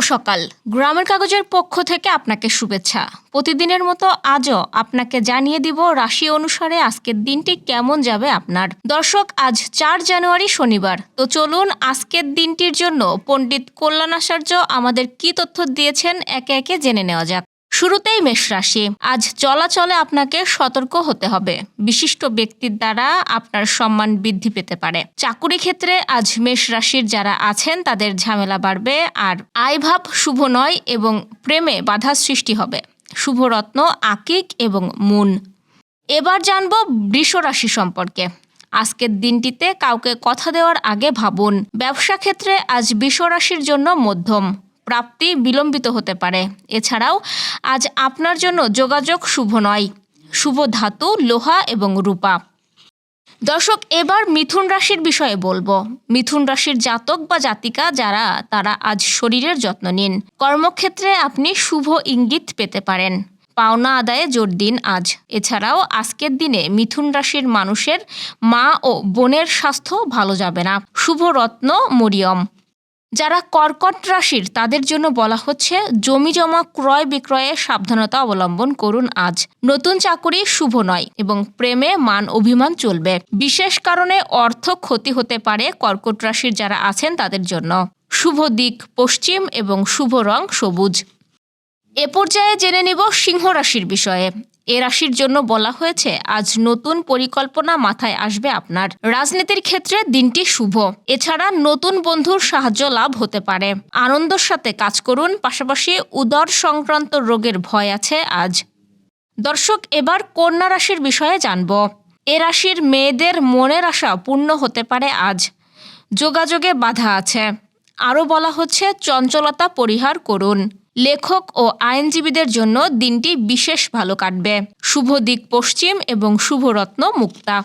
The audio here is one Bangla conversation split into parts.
সকাল। গ্রামের কাগজের পক্ষ থেকে আপনাকে শুভেচ্ছা। প্রতিদিনের মতো আজও আপনাকে জানিয়ে দিব রাশি অনুসারে আজকের দিনটি কেমন যাবে আপনার। দর্শক, আজ চার জানুয়ারি শনিবার। তো চলুন আজকের দিনটির জন্য পণ্ডিত কল্যাণ আচার্য আমাদের কি তথ্য দিয়েছেন একে একে জেনে নেওয়া যাক। শুরুতেই মেষ রাশি। আজ চলাচলে আপনাকে সতর্ক হতে হবে। বিশিষ্ট ব্যক্তির দ্বারা আপনার সম্মান বৃদ্ধি পেতে পারে। চাকুরি ক্ষেত্রে আজ মেষ রাশির যারা আছেন, তাদের ঝামেলা বাড়বে আর আয়ভাব শুভ নয় এবং প্রেমে বাধা সৃষ্টি হবে। শুভরত্ন, আকিক এবং মুন। এবার জানব বৃষ রাশি সম্পর্কে। আজকের দিনটিতে কাউকে কথা দেওয়ার আগে ভাবুন। ব্যবসা ক্ষেত্রে আজ বৃষ রাশির জন্য মধ্যম। প্রাপ্তি বিলম্বিত হতে পারে। এছাড়াও, আজ আপনার জন্য যোগাযোগ শুভ নয়। শুভ ধাতু, লোহা এবং রূপা। দর্শক, এবার মিথুন রাশির বিষয়ে বলব। মিথুন রাশির জাতক বা জাতিকা যারা, তারা আজ শরীরের যত্ন নিন। কর্মক্ষেত্রে আপনি শুভ ইঙ্গিত পেতে পারেন। পাওনা আদায়ে জোর দিন আজ। এছাড়াও, আজকের দিনে মিথুন রাশির মানুষের মা ও বোনের স্বাস্থ্য ভালো যাবে না। শুভ রত্ন, মরিয়ম। যারা কর্কট রাশির, তাদের জন্য বলা হচ্ছে জমি জমা ক্রয় বিক্রয়ে সাবধানতা অবলম্বন করুন আজ। নতুন চাকুরি শুভ নয় এবং প্রেমে মান অভিমান চলবে। বিশেষ কারণে অর্থ ক্ষতি হতে পারে কর্কট রাশির যারা আছেন তাদের জন্য। শুভ দিক পশ্চিম এবং শুভ রং সবুজ। এ পর্যায়ে জেনে নিব সিংহ রাশির বিষয়ে। এ রাশির জন্য বলা হয়েছে, আজ নতুন পরিকল্পনা মাথায় আসবে আপনার। রাজনীতির ক্ষেত্রে দিনটি শুভ। এছাড়া নতুন বন্ধুর সাহায্য লাভ হতে পারে। আনন্দের সাথে কাজ করুন, পাশাপাশি উদর সংক্রান্ত রোগের ভয় আছে আজ। দর্শক, এবার কন্যা রাশির বিষয়ে জানব। এ রাশির মেয়েদের মনের আশা পূর্ণ হতে পারে আজ। যোগাযোগে বাধা আছে। আরও বলা হচ্ছে, চঞ্চলতা পরিহার করুন। লেখক ও আইনজীবীদের জন্য দিনটি বিশেষ ভালো কাটবে। শুভ দিক পশ্চিম এবং শুভরত্ন মুক্তা।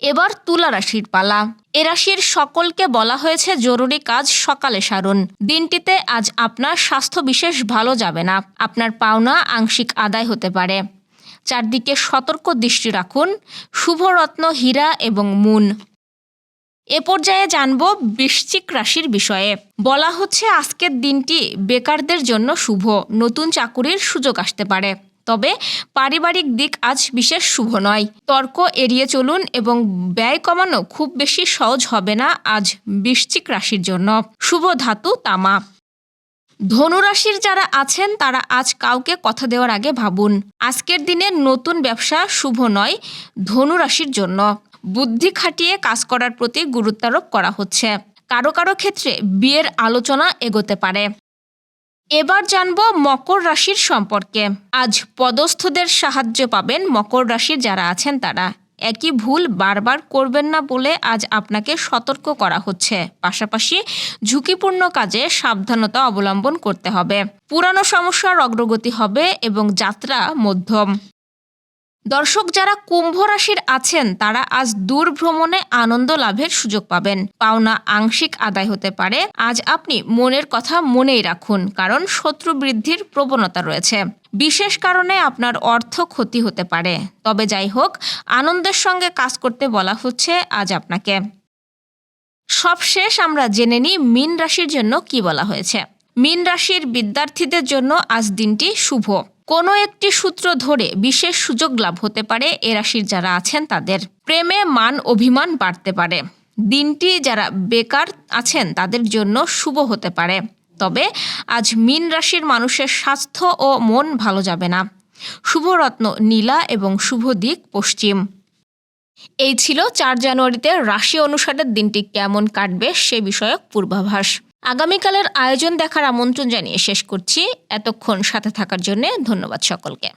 এবার তুলা রাশির পালা। এ রাশির সকলকে বলা হয়েছে জরুরি কাজ সকালে সারুন। দিনটিতে আজ আপনার স্বাস্থ্য বিশেষ ভালো যাবে না। আপনার পাওনা আংশিক আদায় হতে পারে। চারদিকে সতর্ক দৃষ্টি রাখুন। শুভরত্ন হীরা এবং মুন। এ পর্যায়ে জানব বৃশ্চিক রাশির বিষয়ে। বলা হচ্ছে আজকের দিনটি বেকারদের জন্য শুভ, নতুন চাকুরির সুযোগ আসতে পারে। তবে পারিবারিক দিক আজ বিশেষ শুভ নয়। তর্ক এড়িয়ে চলুন এবং ব্যয় কমানো খুব বেশি সহজ হবে না আজ বৃশ্চিক রাশির জন্য। শুভ ধাতু তামা। ধনুরাশির যারা আছেন, তারা আজ কাউকে কথা দেওয়ার আগে ভাবুন, আজকের দিনে নতুন ব্যবসা শুভ নয় ধনুরাশির জন্য। বুদ্ধি খাটিয়ে কাজ করার প্রতি গুরুত্বারোপ করা হচ্ছে। কারও কারও ক্ষেত্রে বিয়ের আলোচনা এগোতে পারে। এবার জানব মকর রাশির সম্পর্কে। আজ পদস্থদের সাহায্য পাবেন মকর রাশির যারা আছেন তারা। একই ভুল বারবার করবেন না বলে আজ আপনাকে সতর্ক করা হচ্ছে। পাশাপাশি ঝুঁকিপূর্ণ কাজে সাবধানতা অবলম্বন করতে হবে। পুরানো সমস্যার অগ্রগতি হবে এবং যাত্রা মধ্যম। দর্শক যারা কুম্ভ রাশির আছেন, তারা আজ দূর ভ্রমণে আনন্দ লাভের সুযোগ পাবেন। পাওনা আংশিক আদায় হতে পারে। আজ আপনি মনের কথা মনেই রাখুন, কারণ শত্রু বৃদ্ধির প্রবণতা রয়েছে। বিশেষ কারণে আপনার অর্থ ক্ষতি হতে পারে। তবে যাই হোক, আনন্দের সঙ্গে কাজ করতে বলা হচ্ছে আজ আপনাকে। সবশেষ আমরা জেনে নিই মীন রাশির জন্য কি বলা হয়েছে। মীন রাশির বিদ্যার্থীদের জন্য আজ দিনটি শুভ। কোনো একটি সূত্র ধরে বিশেষ সুযোগ লাভ হতে পারে এ রাশির যারা আছেন তাদের। প্রেমে মান অভিমান বাড়তে পারে। দিনটি যারা বেকার আছেন তাদের জন্য শুভ হতে পারে। তবে আজ মীন রাশির মানুষের স্বাস্থ্য ও মন ভালো যাবে না। শুভরত্ন নীলা এবং শুভ দিক পশ্চিম। এই ছিল চার জানুয়ারিতে রাশি অনুসারে দিনটি কেমন কাটবে সে বিষয়ক পূর্বাভাস। আগামীকালের আয়োজন দেখার আমন্ত্রণ জানিয়ে শেষ করছি। এতক্ষণ সাথে থাকার জন্য ধন্যবাদ সকলকে।